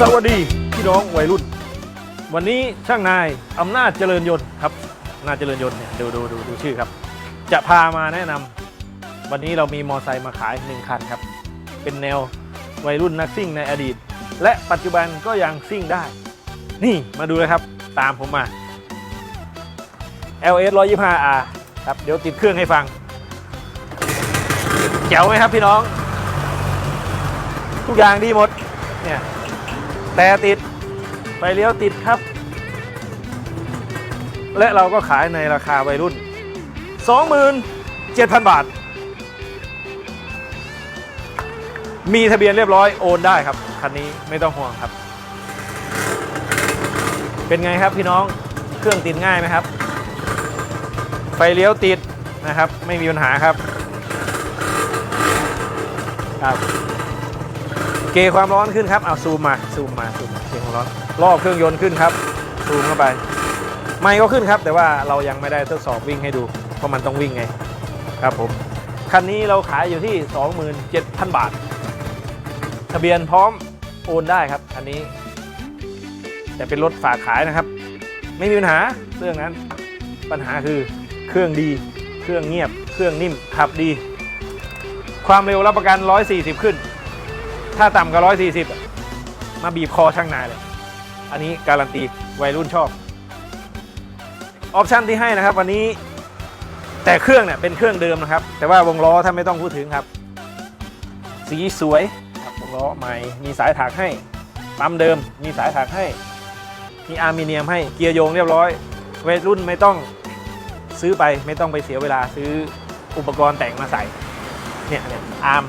สวัสดีพี่น้องวัยรุ่น วันนี้ช่างนายอำนาจเจริญยนต์ครับอำนาจเจริญยนต์เนี่ยดูดูดูดูชื่อครับ จะพามาแนะนำวันนี้เรามีมอไซค์มาขายหนึ่งคันครับ เป็นแนววัยรุ่นนักซิ่งในอดีต และปัจจุบันก็ยังซิ่งได้ นี่มาดูเลยครับตามผมมา LS 125R ครับเดี๋ยวติดเครื่องให้ฟัง แจ๋วไหมครับพี่น้อง ทุกอย่างดีหมดเนี่ย แต่ติดไฟเลี้ยวติดครับ และเราก็ขายในราคาวัยรุ่น 27,000 บาท มีทะเบียนเรียบร้อยโอนได้ครับ คันนี้ไม่ต้องห่วงครับ เป็นไงครับพี่น้องเครื่องติดง่ายไหมครับ ไฟเลี้ยวติดนะครับ ไม่มีปัญหาครับครับ เกความร้อนขึ้นครับ เอาซูมมาซูมมาซูมมาเกความร้อนรอบเครื่องยนต์ขึ้นครับซูมเข้าไป ไม่ก็ขึ้นครับ แต่ว่าเรายังไม่ได้ทดสอบวิ่งให้ดู เพราะมันต้องวิ่งไงครับผมคันนี้เราขายอยู่ที่ 27,000 บาท ทะเบียนพร้อมโอนได้ครับคันนี้ แต่เป็นรถฝากขายนะครับ ไม่มีปัญหาเรื่องนั้น ปัญหาคือเครื่องดี เครื่องเงียบ เครื่องนิ่มขับดี ความเร็วรับประกัน 140 ขึ้น ถ้าต่ำกว่า140อะมาบีบคอช่างนายเลย อันนี้การันตีวัยรุ่นชอบ ออปชันที่ให้นะครับ วันนี้แต่เครื่องเนี่ยเป็นเครื่องเดิมนะครับ แต่ว่าวงล้อถ้าไม่ต้องพูดถึงครับ สีสวยครับวงล้อใหม่มีสายถักให้ปั๊มเดิม มีสายถักให้ มีอาร์มิเนียมให้เกียร์โยงเรียบร้อยวัยรุ่นไม่ต้องซื้อไปไม่ต้องไปเสียเวลาซื้ออุปกรณ์แต่งมาใส่เนี่ยเนี่ยอาร์ม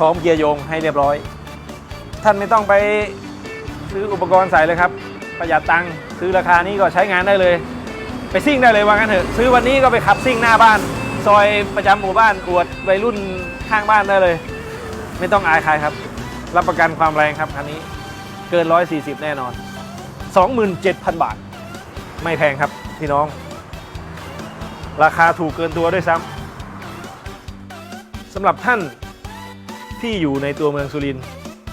ร้อมเกียร์โยงให้เรียบร้อย ท่านไม่ต้องไปซื้ออุปกรณ์ใส่เลยครับ ประหยัดตังค์ซื้อราคานี้ก็ใช้งานได้เลย ไปซิ่งได้เลยว่างั้นเถอะ ซื้อวันนี้ก็ไปขับซิ่งหน้าบ้าน ซอยประจำหมู่บ้านอวดวัยรุ่นข้างบ้านได้เลย ไม่ต้องอายใครครับ รับประกันความแรงครับคันนี้เกิน 140 แน่นอน 27,000 บาท ไม่แพงครับพี่น้อง ราคาถูกเกินตัวด้วยซ้ำสำหรับท่าน ที่อยู่ในตัวเมืองสุรินทร์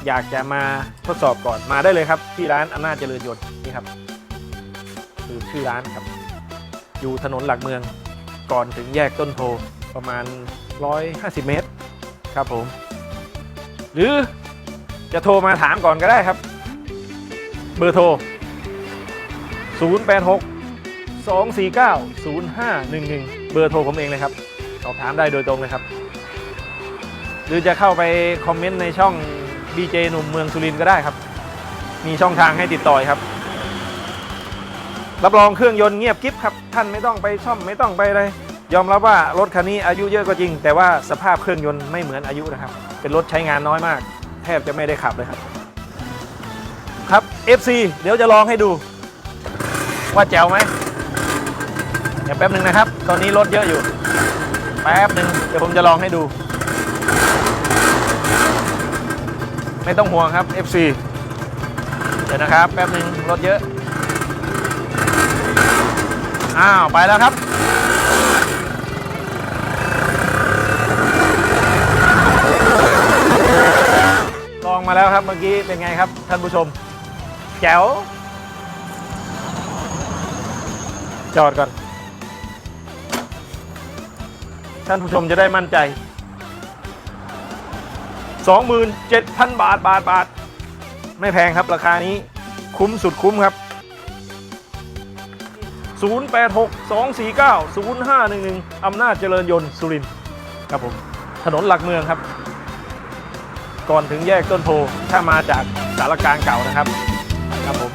อยากจะมาทดสอบก่อนมาได้เลยครับ ที่ร้านอำนาจเจริญยนต์นี่ครับคือชื่อร้านครับ อยู่ถนนหลักเมืองก่อนถึงแยกต้นโพประมาณ 150 เมตรครับผม หรือจะโทรมาถามก่อนก็ได้ครับ เบอร์โทร 086 249 0511 เบอร์โทรผมเองเลยครับ สอบถามได้โดยตรงเลยครับ หรือจะเข้าไปคอมเมนต์ในช่อง BJ หนุ่มเมืองสุรินทร์ก็ได้ครับ มีช่องทางให้ติดต่อครับ รับรองเครื่องยนต์เงียบกิ๊บครับ ท่านไม่ต้องไปซ่อมไม่ต้องไปอะไร ยอมรับว่ารถคันนี้อายุเยอะก็จริง แต่ว่าสภาพเครื่องยนต์ไม่เหมือนอายุนะครับ เป็นรถใช้งานน้อยมาก แทบจะไม่ได้ขับเลยครับ ครับ FC เดี๋ยวจะลองให้ดู ว่าแจ๋วไหมเดี๋ยวแป๊บหนึ่งนะครับ ตอนนี้รถเยอะอยู่ แป๊บหนึ่งเดี๋ยวผมจะลองให้ดู ไม่ต้องห่วงครับ FC เดี๋ยวนะครับ แป๊บหนึ่งรถเยอะ อ้าว ไปแล้วครับ ลองมาแล้วครับเมื่อกี้เป็นไงครับ ท่านผู้ชม แจ๋ว จอดก่อน ท่านผู้ชมจะได้มั่นใจ 27,000 บาทบาทบาท ไม่แพงครับราคานี้คุ้มสุดคุ้มครับ 086 249 0511 อำนาจเจริญยนต์สุรินทร์ครับผม ถนนหลักเมืองครับ ก่อนถึงแยกต้นโพถ้ามาจากสารกลางเก่านะครับ ครับผม